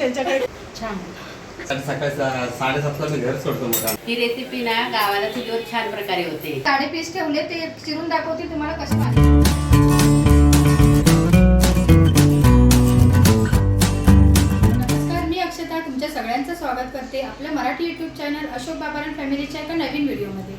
त्यांच्याकडे. छान. आणि सकाळी सा- साडेसातला मी घर सोडतो मग. ही रेसिपी ना गावाला चुलीवर छान प्रकारे होते. साडे पीस ठेवले ते चिरून दाखवते तुम्हाला कसे माहिती नमस्कार मी अक्षता तुमच्या सगळ्यांचं स्वागत करते आपल्या मराठी यूट्यूब चॅनल अशोक बाबारान फॅमिलीच्या एका नवीन व्हिडिओमध्ये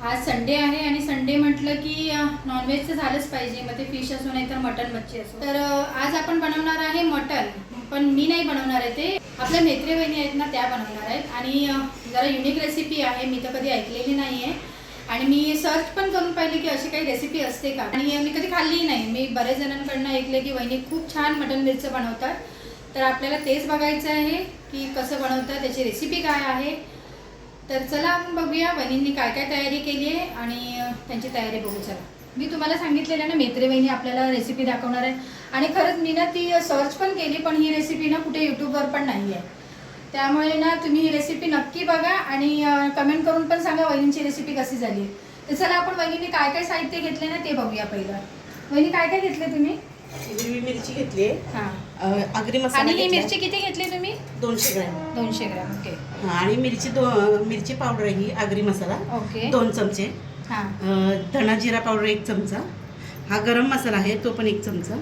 आज संडे आहे आणि संडे म्हटलं की नॉनव्हेजचं झालंच पाहिजे. मग ते फिश असो नाही तर मटन मच्छी असो. तर आज आपण बनवणार आहे मटन पण मी नाही बनवणार आहे ते. आपल्या मैत्री बहिणी आहेत ना त्या बनवणार आहेत. आणि जरा युनिक रेसिपी आहे. मी तर कधी ऐकलेली नाही आहे आणि मी सर्च पण करून पाहिले की अशी काही रेसिपी असते का? आणि मी कधी खाल्लीही नाही. मी बरेच जणांकडनं ऐकले की वहिनी खूप छान मटन मिरचं बनवतात. तर आपल्याला तेच बघायचं आहे की कसं बनवतात त्याची रेसिपी काय आहे. तर चला आपण बघूया वहिनींनी काय काय तयारी केली आहे आणि त्यांची तयारी बघू चला. मी तुम्हाला सांगितलेलं ना मेत्रे वहिनी आपल्याला रेसिपी दाखवणार आहे. आणि खरंच मी ना ती सर्च पण केली पण ही रेसिपी ना कुठे यूट्यूबवर पण नाही आहे. त्यामुळे ना तुम्ही ही रेसिपी नक्की बघा आणि कमेंट करून पण सांगा वहिनींची रेसिपी कशी झाली. तर चला आपण वहिनीने काय काय साहित्य घेतले ना ते बघूया पहिलं. वहिनी काय काय घेतले तुम्ही? हिरवी मिरची घेतली हां. आगरी मसाला आणि ही घेतलाय. मिरची किती घेतली तुम्ही? दोनशे ग्रॅम. दोनशे ग्रॅम ओके. हा, आणि मिरची दो मिरची पावडर आहे ही आगरी मसाला. ओके. दोन चमचे. हां. अं, धना जिरा पावडर एक चमचा. हा गरम मसाला आहे तो पण एक चमचा.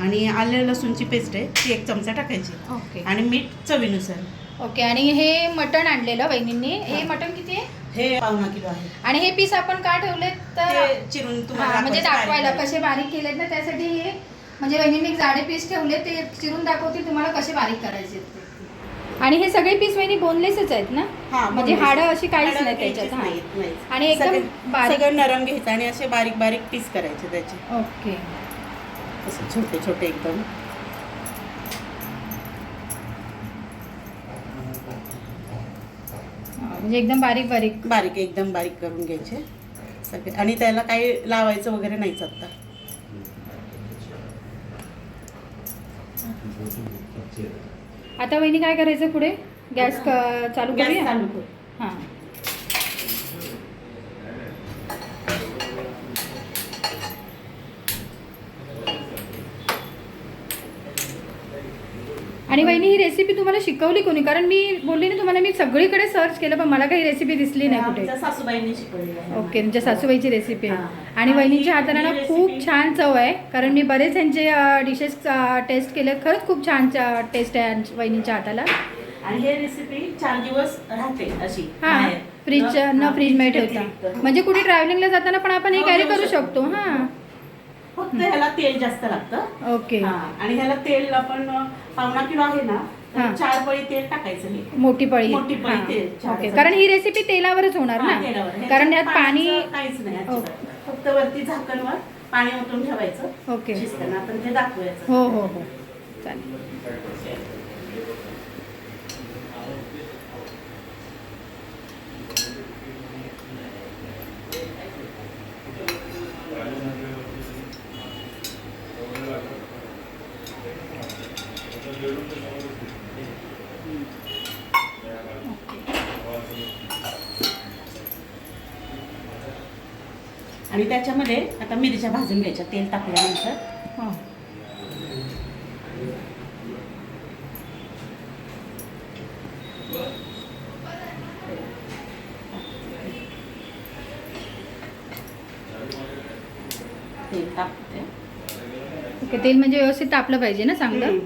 आणि आलं लसूणची पेस्ट आहे ती एक चमचा टाकायची. ओके. आणि मीठ चवीनुसार. ओके आणि हे मटण आणलेलं वहिनींनी. हे. मटण किती आहे? हे पावणा किलो आहे. आणि हे पीस आपण का ठेवले तर ते चिरून तुम्हाला हा, म्हणजे दाखवायला बारीक कसे बारीक केलेत ना त्यासाठी हे म्हणजे वहिनीने एक जाडे पीस ठेवले ते चिरून दाखवतील तुम्हाला कसे बारीक करायचे. आणि हे सगळे पीस वहिनी बोनलेसच आहेत ना हा, म्हणजे boneless. हाडं अशी काहीच नाही त्याच्यात हा. नाहीत, नाहीत. आणि एकदम सगळं- बारीक सगळं नरम घ्यायचं आणि असे बारीक बारीक पीस करायचे त्याचे ओके असे छोटे छोटे एकदम हा, म्हणजे एकदम बारीक बारीक बारीक एकदम बारीक करून घ्यायचे सगळे आणि त्याला काही लावायचं वगैरे नाहीच आता आता वहिनी काय करायचं पुढे? गॅस क- चालू गॅस करूया? चालू करू. हां. आणि वहिनी ही रेसिपी तुम्हाला शिकवली कोणी कारण मी बोलली ना तुम्हाला मी सगळीकडे सर्च केलं पण मला काही रेसिपी दिसली नाही कुठे सासूबाईंनी ओके तुमच्या सासूबाईची रेसिपी आहे हां. आणि वहिनीच्या हाताला ना ही खूप छान चव आहे कारण मी बरेच त्यांचे डिशेस टेस्ट केले खरंच खूप छान टेस्ट आहे वहिनीच्या हाताला आणि हे रेसिपी चार दिवस राहते अशी हां. फ्रीज हा, न फ्रीजमध्ये ठेवता. म्हणजे कुठे ट्रॅव्हलिंगला जाताना पण आपण हे हो, कॅरी घेऊ करू. शकतो हां फक्त ह्याला तेल जास्त लागतं. ओके. हा, आणि ह्याला तेल आपण अं, पावणा किलो आहे ना तर हां. चार पळी तेल टाकायचं हे. मोठी पळी. मोठी पळी हां. तेल, चार ओके. चमचे. कारण ही रेसिपी तेलावरच होणार हा, ना? तेलावर. ह्याच्यात कारण यात पाणी पाण्याचं काहीच नाही अजिबात. फक्त वरती झाकणवर पाणी ओतून ठेवायचं ओके. शिजताना आपण ते दाखवायचं. हो हो हो. चालेल. आणि त्याच्यामध्ये आता मिरच्या भाजून घ्यायच्या तेल टाकल्यानंतर हो. तेल ओके तेल म्हणजे व्यवस्थित तापलं पाहिजे ना चांगलं.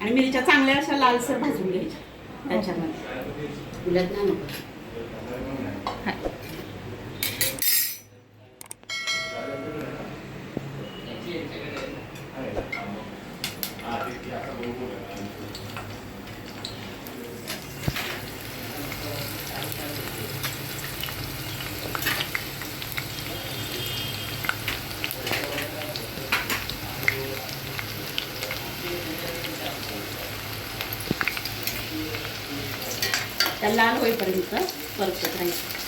आणि मिरच्या चांगल्या अशा लालसर भाजून घ्यायच्या त्याच्यामध्ये. उलट नाही नको. त्या लाल होईपर्यंत परतत राहायचं.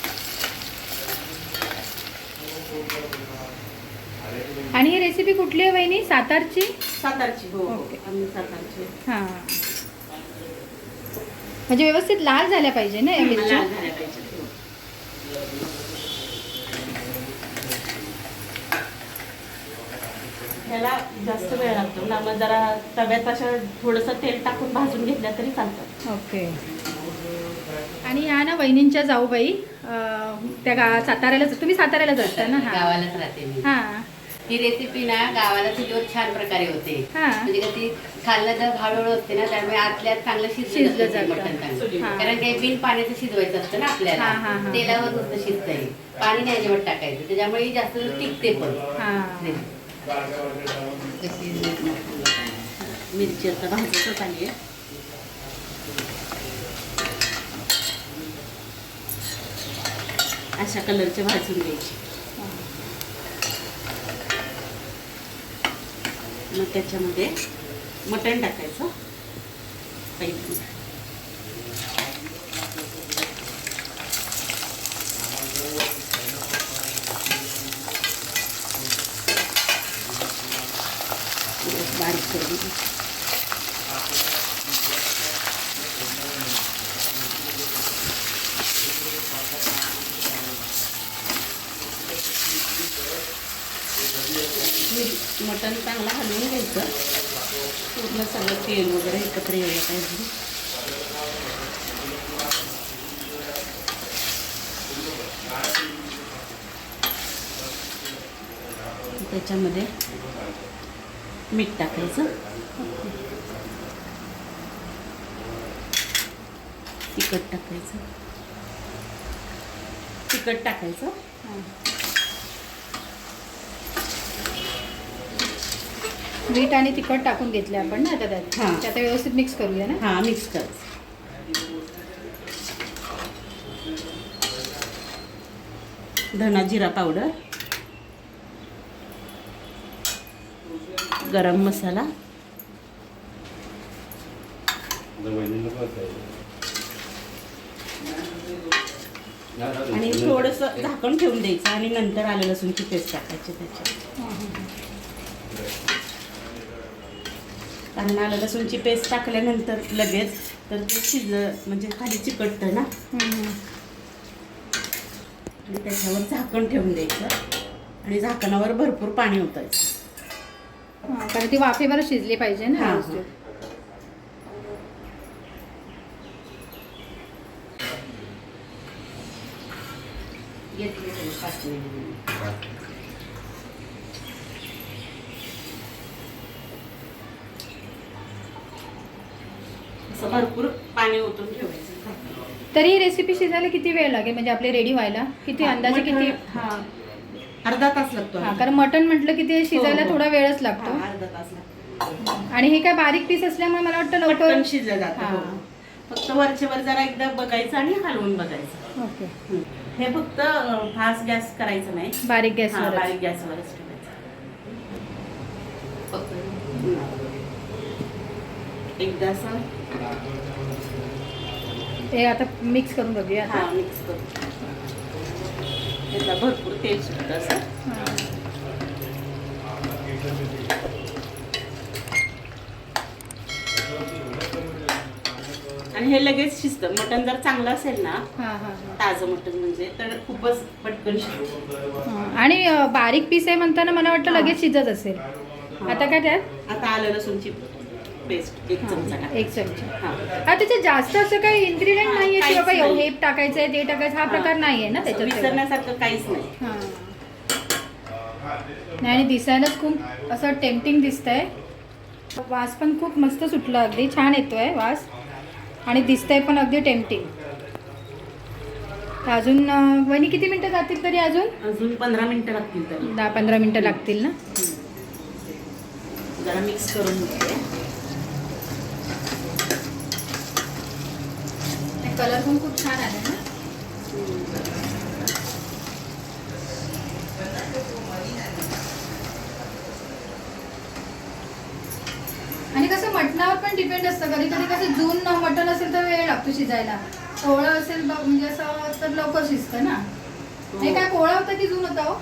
आणि ही रेसिपी कुठली आहे वहिनी? सातारची? सातारची हो हो. ओके. आम्ही सातारची. हां. म्हणजे व्यवस्थित लाल झाल्या पाहिजे ना या मिरच्या? लाल झाल्या पाहिजेत, हो. ह्याला जास्त वेळ लागतो. ना मग जरा तव्यात अशा थोडंसं तेल टाकून भाजून घेतल्या तरी चालतं. ओके. आणि ह्या ना वहिनींच्या जाऊबाई अं, त्या गा साताऱ्याला तुम्ही साताऱ्याला जाता ना हां गावालाच राहते मी हां ही रेसिपी ना गावाला चुलीवर छान प्रकारे होते हा. म्हणजे का ती खाल्लं तर हळूहळू होते ना त्यामुळे आतल्यात चांगलं शिजलं शिजलं जातं. जातं मटण चांगलं. हा. कारण काही बिन पाण्याचं शिजवायचं असतं ना आपल्याला हा, हा. तेलावर नुसतं शिजतंय पाणी नाही अजिबात टाकायचं त्याच्यामुळे ही जास्त टिकते पण हां मिरची आता भाजतच आली आहे अशा कलरचे भाजून घ्यायची. मग त्याच्यामध्ये मटण टाकायचं. पहिले बारीक करून घ्यायचं. मी- मटण चांगलं हलवून घ्यायचं पूर्ण सगळं तेल वगैरे एकत्र यायला पाहिजे. त्याच्यामध्ये मीठ टाकायचं. तिखट टाकायचं. तिखट टाकायचं. मीठ आणि तिखट टाकून घेतले आपण ना आता त्यात. हां. ते आता व्यवस्थित मिक्स करूया ना? हां मिक्स करायचं धना जिरा पावडर गरम मसाला. आणि थोडंसं झाकण ठेवून द्यायचं आणि नंतर आलं लसूणची पेस्ट टाकायची त्याच्यात. कारण आलं लसूणची पेस्ट टाकल्यानंतर लगेच तर ते शिजलं म्हणजे खाली चिकटतं ना. आणि त्याच्यावर झाकण ठेवून द्यायचं आणि झाकणावर भरपूर पाणी ओतायचं. कारण ती वाफेवर शिजली पाहिजे ना हां, पाच मिनिट. असं भरपूर पाणी ओतून ठेवायचं. तरी ही रेसिपी शिजायला किती वेळ लागेल? म्हणजे आपले रेडी व्हायला? किती अंदाजे किती? हा. अर्धा तास लागतो हां कारण मटण म्हटलं की ते शिजायला हो, हो. थोडा वेळच हा, लागतो अर्धा तास लागतो. आणि हे काय बारीक पीस असल्यामुळे मला वाटतं पटकन लवकर शिजलं जातं हा. हो. फक्त वरच्या वर जरा एकदा बघायचं आणि हलवून बघायचं. ओके. हं. हे फक्त फास्ट गॅस करायचं नाही. बारीक हा, गॅसवर बारीक गॅसवरच ठेवायचं. एकदा असं हे आता मिक्स करून बघूया हा मिक्स करू. त्याला भरपूर तेल सुटतं असं. आणि हे लगेच शिजतं. मटण जर चांगलं असेल ना हां हां हां. ताजं मटण म्हणजे तर खूपच पटकन शिजतं. हां. आणि बारीक पीस आहे म्हणताना मला वाटतं. लगेच शिजत असेल. आता काय त्यात? आता आलं लसूणची. पेस्ट एक चमचा हां, टाका एक चमचा. हा. आता त्याच्यात जास्त असं काही इन्ग्रेडियंट नाहीये की काहीच बाबा नाही. हे टाकायचंय ते टाकायचं हा प्रकार नाहीये ना असं त्याच्यात तेवढा. विसरण्यासारखं काहीच नाही. हां. नाही आणि दिसायलाच खूप असं टेम्पटिंग दिसतंय. वास पण खूप मस्त सुटला अगदी छान येतोय वास. आणि दिसतंय पण अगदी टेम्पटिंग अजून अं, वहिनी किती मिनटं जातील तरी अजून? अजून पंधरा मिनिटं लागतील तरी. दहा पंधरा मिनटं लागतील ना? जरा मिक्स करून घेते कलर पण खूप छान आला ना? आणि कसं मटणावर पण डिपेंड असतं. कधी कधी कसं जून मटण असेल तर वेळ लागतो शिजायला. कोवळं असेल म्हणजे असं तर लवकर शिजतं ना? हे काय कोवळा होता की जून होता हो?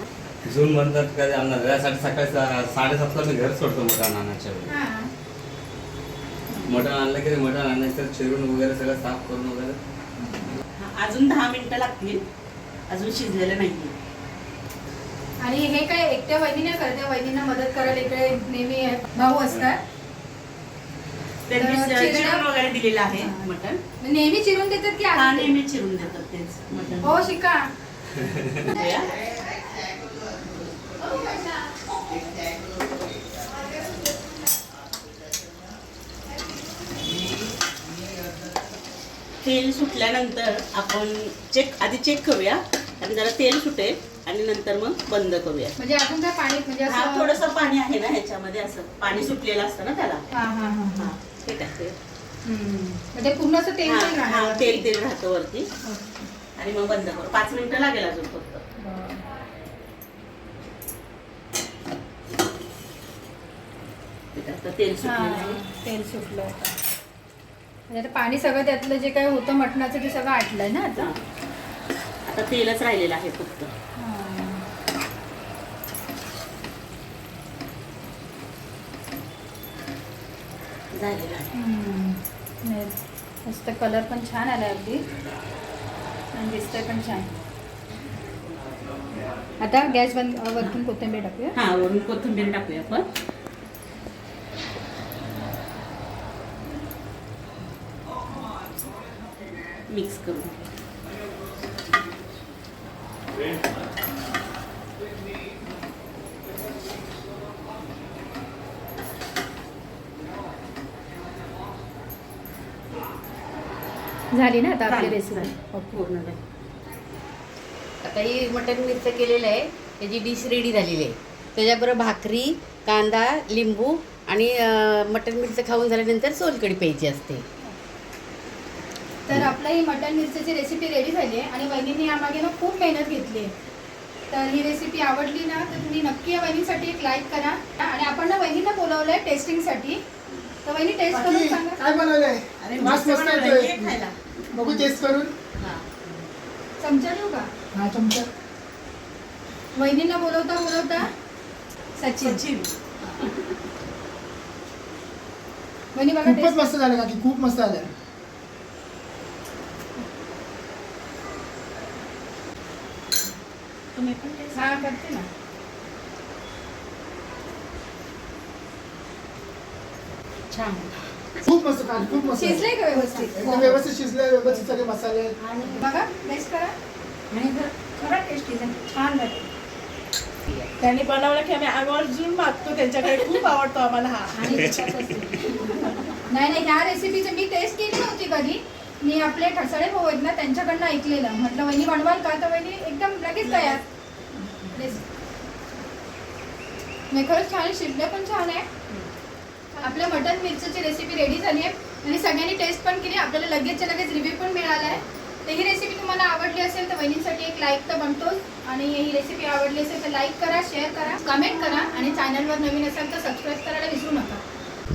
जून म्हणतात आणणार यासाठी सकाळी साडेसातला मी घर सोडतो मटण आणायच्या वेळी. हां. मटण आणलं की मटण आणायचं चिरून वगैरे सगळं साफ करून वगैरे. अजून दहा मिनिटं लागतील. अजून शिजलेलं नाही आणि हे काय एकट्या वहिनी नाही करत वहिनींना मदत करायला इकडे नेहमी भाऊ असतात. त्यांनी तर चिरडा- चिरून वगैरे दिलेलं आहे मटण. नेहमी चिरून देतात की नेहमी चिरून देतात तेच मटण. हो शिका. तेल सुटल्यानंतर आपण चेक आधी चेक करूया. आणि जरा तेल सुटेल आणि नंतर मग बंद करूया. म्हणजे अजून काय पाणी म्हणजे हा असं थोडस पाणी आहे ना ह्याच्यामध्ये असं. पाणी सुटलेलं असतं ना त्याला. हा हा हा हा. हा ते. टाकते हम्म. म्हणजे पूर्ण असं तेल हा, हा, तेल तेल राहतं वरती. ओके. आणि मग बंद करू. पाच मिनिटं लागेल अजून फक्त. बरं. ते आता तेल सुटलेलं हा, आहे तेल सुटलं आता म्हणजे पाणी सगळं त्यातलं जे काही होतं मटणाचं ते सगळं आटलंय ना आता? आता तेलच राहिलेलं आहे फक्त. झालेलं आहे. मस्त कलर पण छान आला अगदी. आणि दिसतंय पण छान. आता गॅस बंद वरतून कोथिंबीर टाकूया. हा वरून कोथिंबीर टाकूया आपण. मिक्स करू झाली ना आता आपली रेसिपी. पूर्ण झाली. आता ही मटण मिरचं केलेलं आहे. त्याची डिश रेडी झालेली आहे. त्याच्याबरोबर भाकरी कांदा लिंबू आणि अं, मटण मिरचं खाऊन झाल्यानंतर सोलकडी प्यायची असते. तर आपलं ही मटन मिरचीची रेसिपी रेडी झाली आहे आणि वहिनींनी यामागे ना खूप मेहनत घेतली आहे. तर ही रेसिपी आवडली ना तर तुम्ही नक्की या वहिनीसाठी एक लाईक करा. आणि आपण ना वहिनींना बोलवलं आहे टेस्टिंगसाठी तर वहिनी टेस्ट करून सांगा. काय बनवलंय? अरे वास मस्त मस्त येतोय. बघू टेस्ट करून. चमचा देऊ का? हा चमचा. वहिनींना बोलवता बोलवता. सचिन. सचिन. वहिनी बघा खूपच टेस्ट मस्त झालं काकी. खूप मस्त झालं. तुम्ही पण taste हा करते ना. छान. खूप मस्त खूप मस्त. शिजलंय का व्यवस्थित? एकदम व्यवस्थित शिजलंय व्यवस्थित सगळे मसाले. बघा टेस्ट करा. आणि जर बघा टेस्टी छान झाले. त्यांनी बनवलं की आम्ही आवर्जून मागतो त्यांच्याकडे खूप आवडतो आम्हाला हा. आणि नाही नाही ह्या रेसिपीची मी टेस्ट केली नव्हती कधी. मी आपले ठसळे भाऊ आहेत ना त्यांच्याकडनं ऐकलेलं. म्हटलं वहिनी बनवाल का? तर वहिनी एकदम लगेच तयार. नाही खरंच छान शिजलं पण छान आहे. आपल्या मटन मिरचीची रेसिपी रेडी झाली आहे. आणि सगळ्यांनी टेस्ट पण केली. आपल्याला लगेचच्या लगेच रिव्ह्यू पण मिळाला आहे. तर ही रेसिपी तुम्हाला आवडली असेल तर वहिनींसाठी एक लाईक तर बनतोच. आणि ही रेसिपी आवडली असेल तर लाईक करा शेअर करा कमेंट करा. आणि चॅनलवर नवीन असाल तर सबस्क्राईब करायला विसरू नका.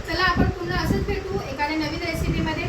चला आपण पुन्हा असंच भेटू एखाद्या नवीन रेसिपीमध्ये